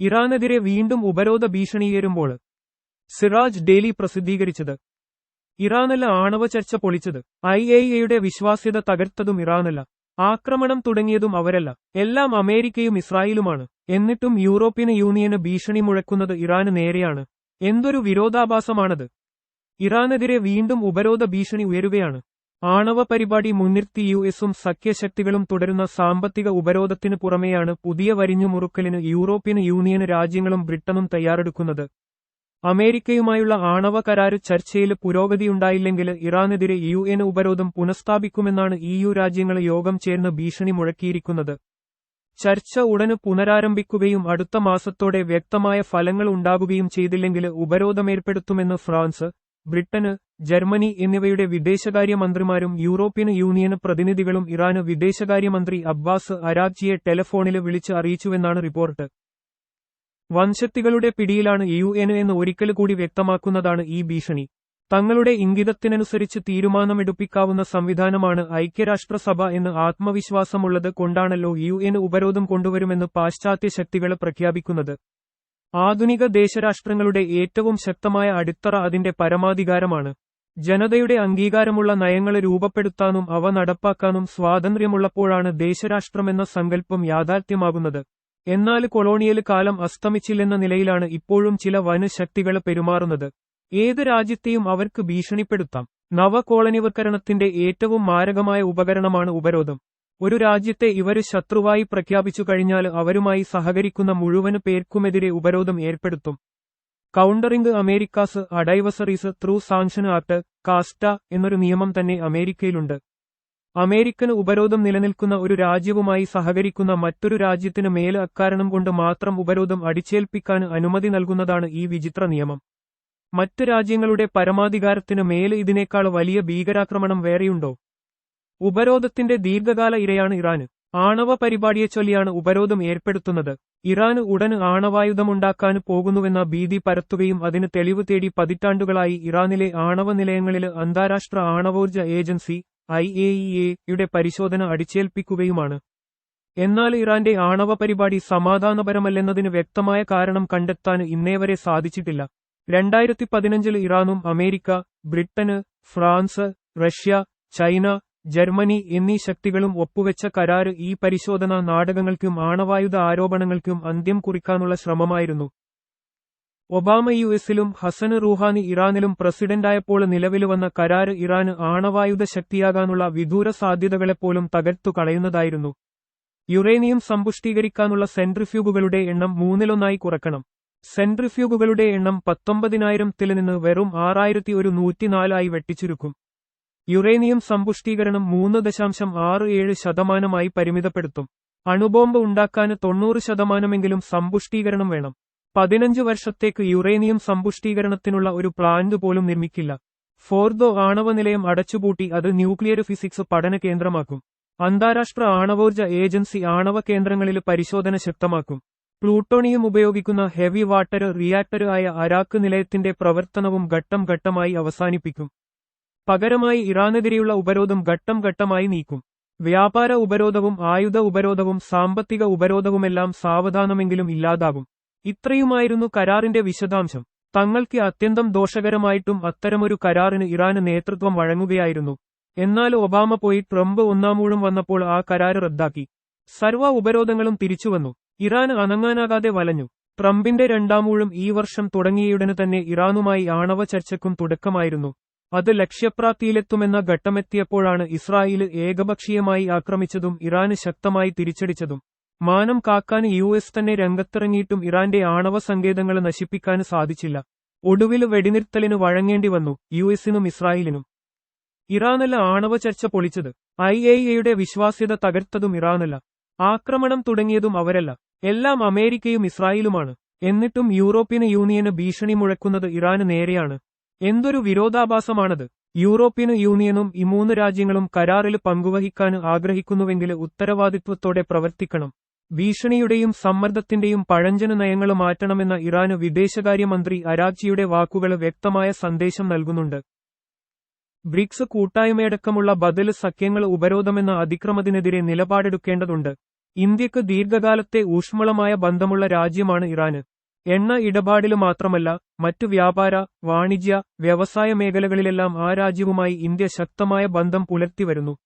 ഇറാനെതിരെ വീണ്ടും ഉപരോധ ഭീഷണിയേരുമ്പോൾ സിറാജ് ഡെയിലി പ്രസിദ്ധീകരിച്ചത്. ഇറാനല്ല ആണവ ചർച്ച പൊളിച്ചത്. ഐ എ എയുടെ വിശ്വാസ്യത തകർത്തതും ഇറാനല്ല. ആക്രമണം തുടങ്ങിയതും അവരല്ല. എല്ലാം അമേരിക്കയും ഇസ്രായേലുമാണ്. എന്നിട്ടും യൂറോപ്യൻ യൂണിയന് ഭീഷണി മുഴക്കുന്നത് ഇറാന് നേരെയാണ്. എന്തൊരു വിരോധാഭാസമാണത്. ഇറാനെതിരെ വീണ്ടും ഉപരോധ ഭീഷണി ഉയരുകയാണ്. ആണവ പരിപാടി മുൻനിർത്തി യു എസും സഖ്യശക്തികളും തുടരുന്ന സാമ്പത്തിക ഉപരോധത്തിനു പുറമെയാണ് പുതിയ വരിഞ്ഞുമുറുക്കലിന് യൂറോപ്യൻ യൂണിയൻ രാജ്യങ്ങളും ബ്രിട്ടനും തയ്യാറെടുക്കുന്നത്. അമേരിക്കയുമായുള്ള ആണവ കരാര് ചർച്ചയിൽ പുരോഗതിയുണ്ടായില്ലെങ്കിൽ ഇറാനെതിരെ യു എൻ ഉപരോധം പുനഃസ്ഥാപിക്കുമെന്നാണ് ഇ യു രാജ്യങ്ങൾ യോഗം ചേർന്ന് ഭീഷണി മുഴക്കിയിരിക്കുന്നത്. ചർച്ച ഉടന് പുനരാരംഭിക്കുകയും അടുത്ത മാസത്തോടെ വ്യക്തമായ ഫലങ്ങൾ ഉണ്ടാകുകയും ചെയ്തില്ലെങ്കിൽ ഉപരോധമേർപ്പെടുത്തുമെന്ന് ഫ്രാൻസ് ബ്രിട്ടന് ജർമ്മനി എന്നിവയുടെ വിദേശകാര്യമന്ത്രിമാരും യൂറോപ്യൻ യൂണിയൻ പ്രതിനിധികളും ഇറാന് വിദേശകാര്യമന്ത്രി അബ്ബാസ് അരാബ്ജിയെ ടെലഫോണിൽ വിളിച്ച് അറിയിച്ചുവെന്നാണ് റിപ്പോർട്ട്. വൻശക്തികളുടെ പിടിയിലാണ് യു എൻ എന്ന് ഒരിക്കൽ കൂടി വ്യക്തമാക്കുന്നതാണ് ഈ ഭീഷണി. തങ്ങളുടെ ഇംഗിതത്തിനനുസരിച്ച് തീരുമാനമെടുപ്പിക്കാവുന്ന സംവിധാനമാണ് ഐക്യരാഷ്ട്രസഭ എന്ന് ആത്മവിശ്വാസമുള്ളത് കൊണ്ടാണല്ലോ യു എൻ ഉപരോധം കൊണ്ടുവരുമെന്ന് പാശ്ചാത്യ ശക്തികൾ പ്രഖ്യാപിക്കുന്നത്. ആധുനിക ദേശരാഷ്ട്രങ്ങളുടെ ഏറ്റവും ശക്തമായ അടിത്തറ അതിന്റെ പരമാധികാരമാണ്. ജനതയുടെ അംഗീകാരമുള്ള നയങ്ങളെ രൂപപ്പെടുത്താനും അവ നടപ്പാക്കാനും സ്വാതന്ത്ര്യമുള്ളപ്പോഴാണ് ദേശരാഷ്ട്രമെന്ന സങ്കല്പം യാഥാർത്ഥ്യമാകുന്നത്. എന്നാൽ കൊളോണിയൽ കാലം അസ്തമിച്ചില്ലെന്ന നിലയിലാണ് ഇപ്പോഴും ചില വനശക്തികൾ പെരുമാറുന്നത്. ഏത് രാജ്യത്തെയും അവർക്ക് ഭീഷണിപ്പെടുത്താം. നവകോളനിവൽക്കരണത്തിന്റെ ഏറ്റവും മാരകമായ ഉപകരണമാണ് ഉപരോധം. ഒരു രാജ്യത്തെ ഇവർ ശത്രുവായി പ്രഖ്യാപിച്ചു കഴിഞ്ഞാൽ അവരുമായി സഹകരിക്കുന്ന മുഴുവൻ പേർക്കുമെതിരെ ഉപരോധം ഏർപ്പെടുത്തും. Countering America's adversaries through sanction act കാസ്റ്റ എന്നൊരു നിയമം തന്നെ അമേരിക്കയിലുണ്ട്. അമേരിക്കൻ ഉപരോധം നിലനിൽക്കുന്ന ഒരു രാജ്യവുമായി സഹകരിക്കുന്ന മറ്റൊരു രാജ്യത്തിന് മേൽ അക്കാരണം കൊണ്ട് മാത്രം ഉപരോധം അടിച്ചേൽപ്പിക്കാൻ അനുമതി നൽകുന്നതാണ് ഈ വിചിത്ര നിയമം. മറ്റ് രാജ്യങ്ങളുടെ പരമാധികാരത്തിന് മേൽ ഇതിനേക്കാൾ വലിയ ഭീകരാക്രമണം വേറെയുണ്ടോ? ഉപരോധത്തിന്റെ ദീർഘകാല ഇരയാണ് ഇറാന്. ആണവ പരിപാടിയെ ചൊല്ലിയാണ് ഉപരോധം ഏർപ്പെടുത്തുന്നത്. ഇറാന് ഉടന് ആണവായുധമുണ്ടാക്കാൻ പോകുന്നുവെന്ന ഭീതി പരത്തുകയും അതിന് തെളിവ് തേടി പതിറ്റാണ്ടുകളായി ഇറാനിലെ ആണവ നിലയങ്ങളിൽ അന്താരാഷ്ട്ര ആണവോർജ ഏജൻസി ഐ എ യുടെ പരിശോധന അടിച്ചേൽപ്പിക്കുകയുമാണ്. എന്നാൽ ഇറാന്റെ ആണവ പരിപാടി സമാധാനപരമല്ലെന്നതിന് വ്യക്തമായ കാരണം കണ്ടെത്താൻ ഇന്നേവരെ സാധിച്ചിട്ടില്ല. രണ്ടായിരത്തി പതിനഞ്ചിൽ ഇറാനും അമേരിക്ക ബ്രിട്ടന് ഫ്രാൻസ് റഷ്യ ചൈന ജർമ്മനി എന്നീ ശക്തികളും ഒപ്പുവെച്ച കരാറ് ഈ പരിശോധനാ നാടകങ്ങൾക്കും ആണവായുധ ആരോപണങ്ങൾക്കും അന്ത്യം കുറിക്കാനുള്ള ശ്രമമായിരുന്നു. ഒബാമ യു എസിലും ഹസന് റൂഹാനി ഇറാനിലും പ്രസിഡന്റായപ്പോൾ നിലവിൽ വന്ന കരാറ് ഇറാന് ആണവായുധ ശക്തിയാകാനുള്ള വിദൂര സാധ്യതകളെപ്പോലും തകർത്തു കളയുന്നതായിരുന്നു. യുറേനിയം സമ്പുഷ്ടീകരിക്കാനുള്ള സെൻട്രിഫ്യൂഗുകളുടെ എണ്ണം മൂന്നിലൊന്നായി കുറക്കണം. സെൻട്രിഫ്യൂഗുകളുടെ എണ്ണം പത്തൊമ്പതിനായിരത്തിൽ നിന്ന് വെറും ആറായിരത്തി ഒരു നൂറ്റിനാലായി വെട്ടിച്ചുരുക്കും. യുറേനിയം സമ്പുഷ്ടീകരണം മൂന്ന് ദശാംശം ആറ് ഏഴ് ശതമാനമായി പരിമിതപ്പെടുത്തും. അണുബോംബ് ഉണ്ടാക്കാൻ തൊണ്ണൂറ് ശതമാനമെങ്കിലും സമ്പുഷ്ടീകരണം വേണം. പതിനഞ്ച് വർഷത്തേക്ക് യുറേനിയം സമ്പുഷ്ടീകരണത്തിനുള്ള ഒരു പ്ലാന്റ് പോലും നിർമ്മിക്കില്ല. ഫോർദോ ആണവ നിലയം അടച്ചുപൂട്ടി അത് ന്യൂക്ലിയർ ഫിസിക്സ് പഠന കേന്ദ്രമാക്കും. അന്താരാഷ്ട്ര ആണവോർജ ഏജൻസി ആണവ കേന്ദ്രങ്ങളിൽ പരിശോധന ശക്തമാക്കും. പ്ലൂട്ടോണിയം ഉപയോഗിക്കുന്ന ഹെവി വാട്ടർ റിയാക്ടർ ആയ അരാക്ക് നിലയത്തിന്റെ പ്രവർത്തനവും ഘട്ടം ഘട്ടമായി അവസാനിപ്പിക്കും. പകരമായി ഇറാനെതിരെയുള്ള ഉപരോധം ഘട്ടം ഘട്ടമായി നീക്കും. വ്യാപാര ഉപരോധവും ആയുധ ഉപരോധവും സാമ്പത്തിക ഉപരോധവുമെല്ലാം സാവധാനമെങ്കിലും ഇല്ലാതാകും. ഇത്രയുമായിരുന്നു കരാറിന്റെ വിശദാംശം. തങ്ങൾക്ക് അത്യന്തം ദോഷകരമായിട്ടും അത്തരമൊരു കരാറിന് ഇറാന് നേതൃത്വം വഴങ്ങുകയായിരുന്നു. എന്നാൽ ഒബാമ പോയി ട്രംപ് ഒന്നാമൂഴും വന്നപ്പോൾ ആ കരാറ് റദ്ദാക്കി. സർവ ഉപരോധങ്ങളും തിരിച്ചുവന്നു. ഇറാൻ അനങ്ങാനാകാതെ വലഞ്ഞു. ട്രംപിന്റെ രണ്ടാമൂഴും ഈ വർഷം തുടങ്ങിയയുടനെ തന്നെ ഇറാനുമായി ആണവ ചർച്ചയ്ക്കും തുടക്കമായിരുന്നു. അത് ലക്ഷ്യപ്രാപ്തിയിലെത്തുമെന്ന ഘട്ടമെത്തിയപ്പോഴാണ് ഇസ്രായേൽ ഏകപക്ഷീയമായി ആക്രമിച്ചതും ഇറാന് ശക്തമായി തിരിച്ചടിച്ചതും. മാനം കാക്കാൻ യു എസ് തന്നെ രംഗത്തിറങ്ങിയിട്ടും ഇറാന്റെ ആണവ സങ്കേതങ്ങൾ നശിപ്പിക്കാൻ സാധിച്ചില്ല. ഒടുവിൽ വെടിനിർത്തലിന് വഴങ്ങേണ്ടി വന്നു യു എസിനും ഇസ്രായേലിനും. ഇറാനല്ല ആണവ ചർച്ച പൊളിച്ചത്. ഐ എ എയുടെ വിശ്വാസ്യത തകർത്തതും ഇറാനല്ല. ആക്രമണം തുടങ്ങിയതും അവരല്ല. എല്ലാം അമേരിക്കയും ഇസ്രായേലുമാണ്. എന്നിട്ടും യൂറോപ്യൻ യൂണിയന് ഭീഷണി മുഴക്കുന്നത് ഇറാന് നേരെയാണ്. എന്തൊരു വിരോധാഭാസമാണത്. യൂറോപ്യൻ യൂണിയനും ഈ മൂന്ന് രാജ്യങ്ങളും കരാറിൽ പങ്കുവഹിക്കാൻ ആഗ്രഹിക്കുന്നുവെങ്കിൽ ഉത്തരവാദിത്വത്തോടെ പ്രവർത്തിക്കണം. ഭീഷണിയുടെയും സമ്മർദ്ദത്തിന്റെയും പഴഞ്ചന നയങ്ങൾ മാറ്റണമെന്ന ഇറാന് വിദേശകാര്യമന്ത്രി അരാജിയുടെ വാക്കുകൾ വ്യക്തമായ സന്ദേശം നൽകുന്നുണ്ട്. ബ്രിക്സ് കൂട്ടായ്മയടക്കമുള്ള ബദൽ സഖ്യങ്ങൾ ഉപരോധമെന്ന അതിക്രമത്തിനെതിരെ നിലപാടെടുക്കേണ്ടതുണ്ട്. ഇന്ത്യയ്ക്ക് ദീർഘകാലത്തെ ഊഷ്മളമായ ബന്ധമുള്ള രാജ്യമാണ് ഇറാന്. എണ്ണ ഇടപാടിൽ മാത്രമല്ല മറ്റു വ്യാപാര വാണിജ്യ വ്യവസായ മേഖലകളിലെല്ലാം ആ രാജ്യവുമായി ഇന്ത്യ ശക്തമായ ബന്ധം പുലർത്തിവരുന്നു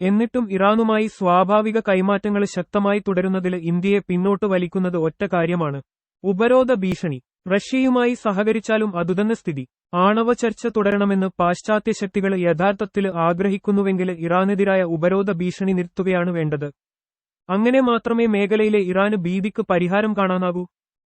എന്നിട്ടും ഇറാനുമായി സ്വാഭാവിക കൈമാറ്റങ്ങൾ ശക്തമായി തുടരുന്നതിൽ ഇന്ത്യയെ പിന്നോട്ട് വലിക്കുന്നത് ഒറ്റ കാര്യമാണ്. ഉപരോധ ഭീഷണി. റഷ്യയുമായി സഹകരിച്ചാലും അതുതന്നെ സ്ഥിതി. ആണവ ചർച്ച തുടരണമെന്ന് പാശ്ചാത്യ ശക്തികൾ യഥാർത്ഥത്തിൽ ആഗ്രഹിക്കുന്നുവെങ്കിൽ ഇറാനെതിരായ ഉപരോധ ഭീഷണി നിർത്തുകയാണ് വേണ്ടത്. അങ്ങനെ മാത്രമേ മേഖലയിലെ ഇറാന് ഭീതിക്ക് പരിഹാരം കാണാനാകൂ.